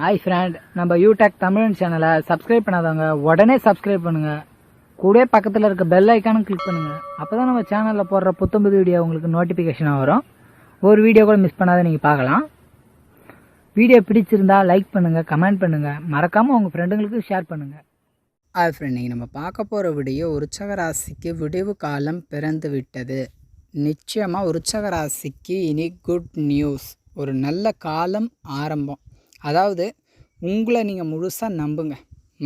Hi friend நம்ம யூடெக் தமிழ் சேனலை subscribe பண்ணாதவங்க உடனே சப்ஸ்கிரைப் பண்ணுங்க. கூட பக்கத்தில் இருக்க பெல் ஐக்கானும் கிளிக் பண்ணுங்க. அப்பதான் நம்ம சேனலில் போடுற புத்தம்புது வீடியோ உங்களுக்கு நோட்டிஃபிகேஷனாக வரும். ஒரு வீடியோ கூட மிஸ் பண்ணாத நீங்கள் பார்க்கலாம். வீடியோ பிடிச்சிருந்தா லைக் பண்ணுங்கள் கமெண்ட் பண்ணுங்கள் மறக்காமல் உங்கள் ஃப்ரெண்டுங்களுக்கு ஷேர் பண்ணுங்கள் ஹாய் ஃப்ரெண்ட் நீங்கள் நம்ம பார்க்க போகிற வீடியோ உற்சக ராசிக்கு விடிவு காலம் பிறந்து விட்டது. நிச்சயமாக உற்சக ராசிக்கு இனி குட் நியூஸ் ஒரு நல்ல காலம் ஆரம்பம். அதாவது உங்களை நீங்கள் முழுசாக நம்புங்க.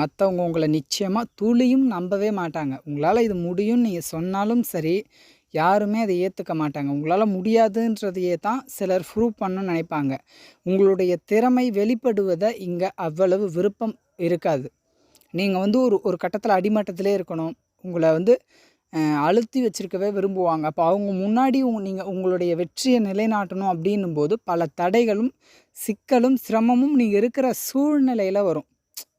மற்றவங்க உங்களை நிச்சயமாக துளியும் நம்பவே மாட்டாங்க. உங்களால் இது முடியும்னு நீங்கள் சொன்னாலும் சரி யாருமே அதை ஏற்றுக்க மாட்டாங்க. உங்களால் முடியாதுன்றதையே தான் சிலர் ப்ரூவ் பண்ணணும்னு நினைப்பாங்க. உங்களுடைய திறமை வெளிப்படுவதை இங்கே அவ்வளவு விருப்பம் இருக்காது. நீங்கள் வந்து ஒரு ஒரு கட்டத்தில் அடிமட்டத்திலே இருக்கணும். உங்களை வந்து அழுத்தி வச்சிருக்கவே விரும்புவாங்க. அப்போ அவங்க முன்னாடி உங்க நீங்கள் உங்களுடைய வெற்றியை நிலைநாட்டணும் அப்படின்னும் போது பல தடைகளும் சிக்கலும் சிரமமும் நீங்கள் இருக்கிற சூழ்நிலையில் வரும்.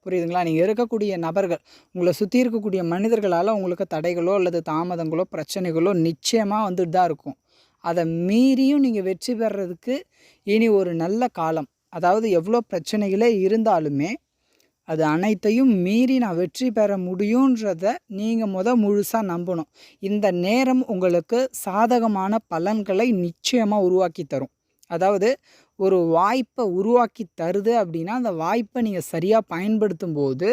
புரியுதுங்களா? நீங்கள் இருக்கக்கூடிய நபர்கள் உங்களை சுற்றி இருக்கக்கூடிய மனிதர்களால் உங்களுக்கு தடைகளோ அல்லது தாமதங்களோ பிரச்சனைகளோ நிச்சயமாக வந்துட்டு தான் இருக்கும். அதை மீறியும் நீங்கள் வெற்றி பெறதுக்கு இனி ஒரு நல்ல காலம். அதாவது எவ்வளோ பிரச்சனைகளே இருந்தாலுமே அது அனைத்தையும் மீறி நான் வெற்றி பெற முடியுன்றத நீங்கள் முத முழுசாக நம்பணும். இந்த நேரம் உங்களுக்கு சாதகமான பலன்களை நிச்சயமாக உருவாக்கி தரும். அதாவது ஒரு வாய்ப்பை உருவாக்கி தருது அப்படின்னா அந்த வாய்ப்பை நீங்கள் சரியாக பயன்படுத்தும் போது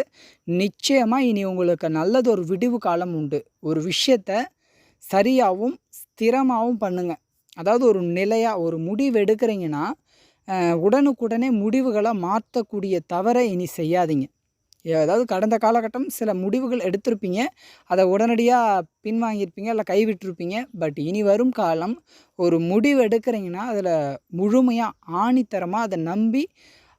நிச்சயமாக இனி உங்களுக்கு நல்லது ஒரு விடிவு காலம் உண்டு. ஒரு விஷயத்த சரியாகவும் ஸ்திரமாகவும் பண்ணுங்கள் அதாவது ஒரு நிலையாக ஒரு முடிவு எடுக்கிறீங்கன்னா உடனுக்குடனே முடிவுகளை மாற்றக்கூடிய தவறை இனி செய்யாதீங்க. அதாவது கடந்த காலகட்டம் சில முடிவுகள் எடுத்திருப்பீங்க. அதை உடனடியாக பின்வாங்கியிருப்பீங்க இல்லை கைவிட்டிருப்பீங்க. பட் இனி வரும் காலம் ஒரு முடிவு எடுக்கிறீங்கன்னா அதில் முழுமையாக ஆணித்தரமாக அதை நம்பி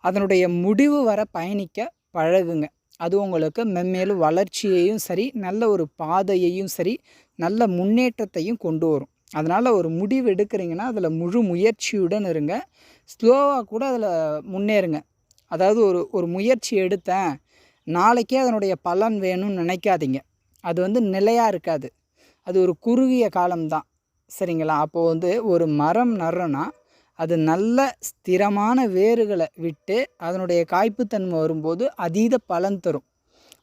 அதனுடைய முடிவு வர பயணிக்க பழகுங்க. அது உங்களுக்கு மென்மேலும் வளர்ச்சியையும் சரி நல்ல ஒரு பாதையையும் சரி நல்ல முன்னேற்றத்தையும் கொண்டு வரும். அதனால் ஒரு முடிவு எடுக்கிறீங்கன்னா அதில் முழு முயற்சியுடன் இருங்க. ஸ்லோவாக கூட அதில் முன்னேறுங்க. அதாவது ஒரு ஒரு முயற்சி எடுத்தேன். நாளைக்கே அதனுடைய பலன் வேணும்னு நினைக்காதீங்க. அது வந்து நிலையாக இருக்காது. அது ஒரு குறுகிய காலம்தான். சரிங்களா? அப்போது வந்து ஒரு மரம் நடுறோன்னா அது நல்ல ஸ்திரமான வேர்களை விட்டு அதனுடைய காய்ப்புத்தன்மை வரும்போது அதீத பலன் தரும்.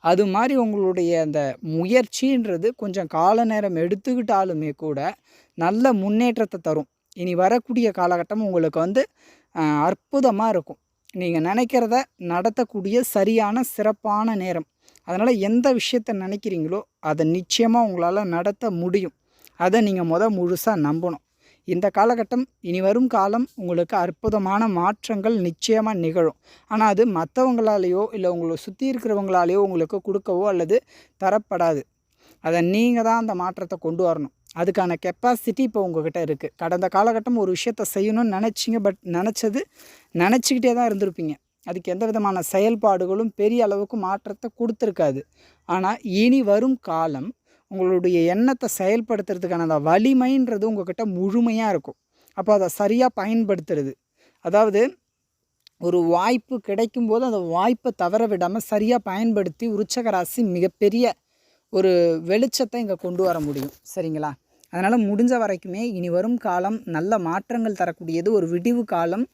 அது மாதிரி உங்களுடைய அந்த முயற்சின்றது கொஞ்சம் கால நேரம் எடுத்துக்கிட்டாலுமே கூட நல்ல முன்னேற்றத்தை தரும். இனி வரக்கூடிய காலகட்டம் உங்களுக்கு வந்து அற்புதமாக இருக்கும். நீங்கள் நினைக்கிறத நடத்தக்கூடிய சரியான சிறப்பான நேரம். அதனால் எந்த விஷயத்தை நினைக்கிறீங்களோ அதை நிச்சயமாக உங்களால் நடத்த முடியும். அதை நீங்கள் முத முழுசாக நம்பணும். இந்த காலகட்டம் இனி வரும் காலம் உங்களுக்கு அற்புதமான மாற்றங்கள் நிச்சயமாக நிகழும். ஆனால் அது மற்றவங்களாலேயோ இல்லை உங்களை சுற்றி இருக்கிறவங்களாலேயோ உங்களுக்கு கொடுக்கவோ அல்லது தரப்படாது. அதை நீங்கள் தான் அந்த மாற்றத்தை கொண்டு வரணும். அதுக்கான கெப்பாசிட்டி இப்போ உங்ககிட்ட இருக்குது கடந்த காலகட்டம் ஒரு விஷயத்த செய்யணும்னு நினச்சிங்க பட் நினச்சது நினச்சிக்கிட்டே தான் இருந்திருப்பீங்க. அதுக்கு எந்த விதமான செயல்பாடுகளும் பெரிய அளவுக்கு மாற்றத்தை கொடுத்துருக்காது. ஆனால் இனி வரும் காலம் உங்களுடைய எண்ணத்தை செயல்படுத்துறதுக்கான அந்த வலிமைன்றது உங்கள்கிட்ட முழுமையாக இருக்கும். அப்போ அதை சரியாக பயன்படுத்துறது. அதாவது ஒரு வாய்ப்பு கிடைக்கும் போது அந்த வாய்ப்பை தவற விடாமல் சரியாக பயன்படுத்தி உருச்சக ராசி மிகப்பெரிய ஒரு வெளிச்சத்தை இங்கே கொண்டு வர முடியும். சரிங்களா? அதனால் முடிஞ்ச வரைக்குமே இனி வரும் காலம் நல்ல மாற்றங்கள் தரக்கூடியது ஒரு விடிவு காலம்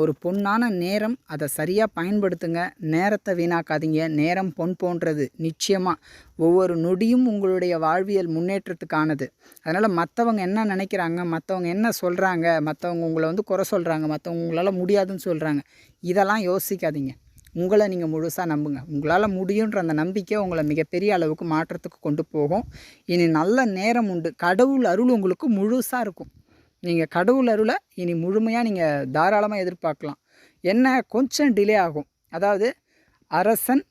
ஒரு பொன்னான நேரம். அதை சரியாக பயன்படுத்துங்க. நேரத்தை வீணாக்காதீங்க. நேரம் பொன் போன்றது நிச்சயமாக ஒவ்வொரு நொடியும் உங்களுடைய வாழ்வியல் முன்னேற்றத்துக்கானது. அதனால் மற்றவங்க என்ன நினைக்கிறாங்க மற்றவங்க என்ன சொல்கிறாங்க மற்றவங்க உங்களை வந்து குறை சொல்கிறாங்க மற்றவங்க உங்களால் முடியாதுன்னு சொல்கிறாங்க இதெல்லாம் யோசிக்காதீங்க. உங்களை நீங்கள் முழுசாக நம்புங்க. உங்களால் முடியுன்ற அந்த நம்பிக்கை உங்களை மிகப்பெரிய அளவுக்கு மாற்றத்துக்கு கொண்டு போகும். இனி நல்ல நேரம் உண்டு. கடவுள் அருள் உங்களுக்கு முழுசாக இருக்கும். நீங்கள் கடவுள் அருளை இனி முழுமையாக நீங்கள் தாராளமாக எதிர்பார்க்கலாம். என்ன? கொஞ்சம் டிலே ஆகும். அதாவது அரசன்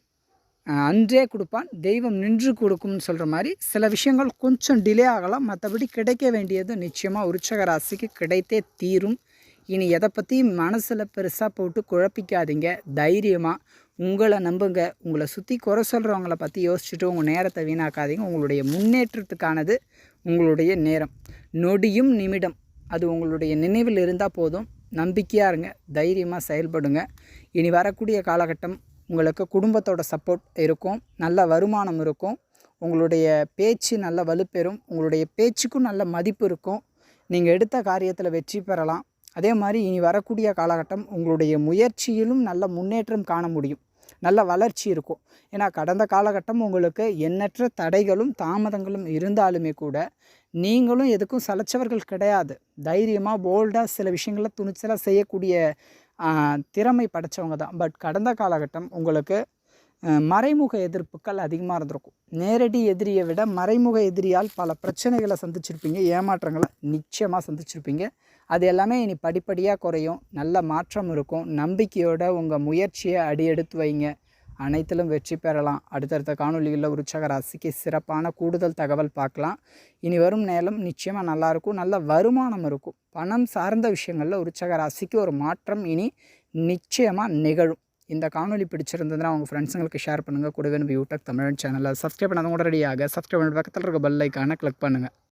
அன்றே கொடுப்பான் தெய்வம் நின்று கொடுக்கும்னு சொல்கிற மாதிரி சில விஷயங்கள் கொஞ்சம் டிலே ஆகலாம். மற்றபடி கிடைக்க வேண்டியது நிச்சயமாக உற்சக ராசிக்கு கிடைத்தே தீரும். இனி எதை பற்றி மனசில் பெருசாக போட்டு குழப்பிக்காதீங்க. தைரியமாக உங்களை நம்புங்க. உங்களை சுற்றி குறை சொல்கிறவங்கள பற்றி யோசிச்சுட்டு உங்கள் நேரத்தை வீணாக்காதீங்க. உங்களுடைய முன்னேற்றத்துக்கானது உங்களுடைய நேரம். நொடியும் நிமிடம். அது உங்களுடைய நினைவில் இருந்தால் போதும். நம்பிக்கையாக இருங்க. தைரியமாக செயல்படுங்க. இனி வரக்கூடிய காலகட்டம் உங்களுக்கு குடும்பத்தோட சப்போர்ட் இருக்கும். நல்ல வருமானம் இருக்கும். உங்களுடைய பேச்சு நல்ல வலுப்பெறும். உங்களுடைய பேச்சுக்கும் நல்ல மதிப்பு இருக்கும். நீங்கள் எடுத்த காரியத்தில் வெற்றி பெறலாம். அதே மாதிரி இனி வரக்கூடிய காலகட்டம் உங்களுடைய முயற்சியிலும் நல்ல முன்னேற்றம் காண முடியும். நல்ல வளர்ச்சி இருக்கும். ஏன்னா கடந்த காலகட்டம் உங்களுக்கு எண்ணற்ற தடைகளும் தாமதங்களும் இருந்தாலுமே கூட நீங்களும் எதுக்கும் சலைச்சவர்கள் கிடையாது. தைரியமாக போல்டாக சில விஷயங்களை துணிச்சலாக செய்யக்கூடிய திறமை படைச்சவங்க தான். பட் கடந்த காலகட்டம் உங்களுக்கு மறைமுக எதிர்ப்புகள் அதிகமாக இருந்திருக்கும். நேரடி எதிரியை விட மறைமுக எதிரியால் பல பிரச்சனைகளை சந்திச்சிருப்பீங்க ஏமாற்றங்களை நிச்சயமாக சந்திச்சிருப்பீங்க. அது எல்லாமே இனி படிப்படியாக குறையும். நல்ல மாற்றம் இருக்கும். நம்பிக்கையோட உங்கள் முயற்சியை அடியெடுத்து வைங்க. அனைத்திலும் வெற்றி பெறலாம். அடுத்தடுத்த காணொலிகளில் உற்சக ராசிக்கு சிறப்பான கூடுதல் தகவல் பார்க்கலாம். இனி வரும் நேரம் நிச்சயமாக நல்லாயிருக்கும் நல்ல வருமானம் இருக்கும். பணம் சார்ந்த விஷயங்களில் உற்சக ராசிக்கு ஒரு மாற்றம் இனி நிச்சயமாக நிகழும். இந்த காணொலி பிடிச்சிருந்ததுன்னா அவங்க ஃப்ரெண்ட்ஸுங்களுக்கு ஷேர் பண்ணுங்கள் கூடவே நம்ம யூடியூப் தமிழ் சேனலில் சப்ஸ்கிரைப் பண்ணாதவங்க உடனடியாக சப்ஸ்கிரைப் பண்ண பக்கத்தில் இருக்க பெல் ஐக்கானை கிளிக் பண்ணுங்கள்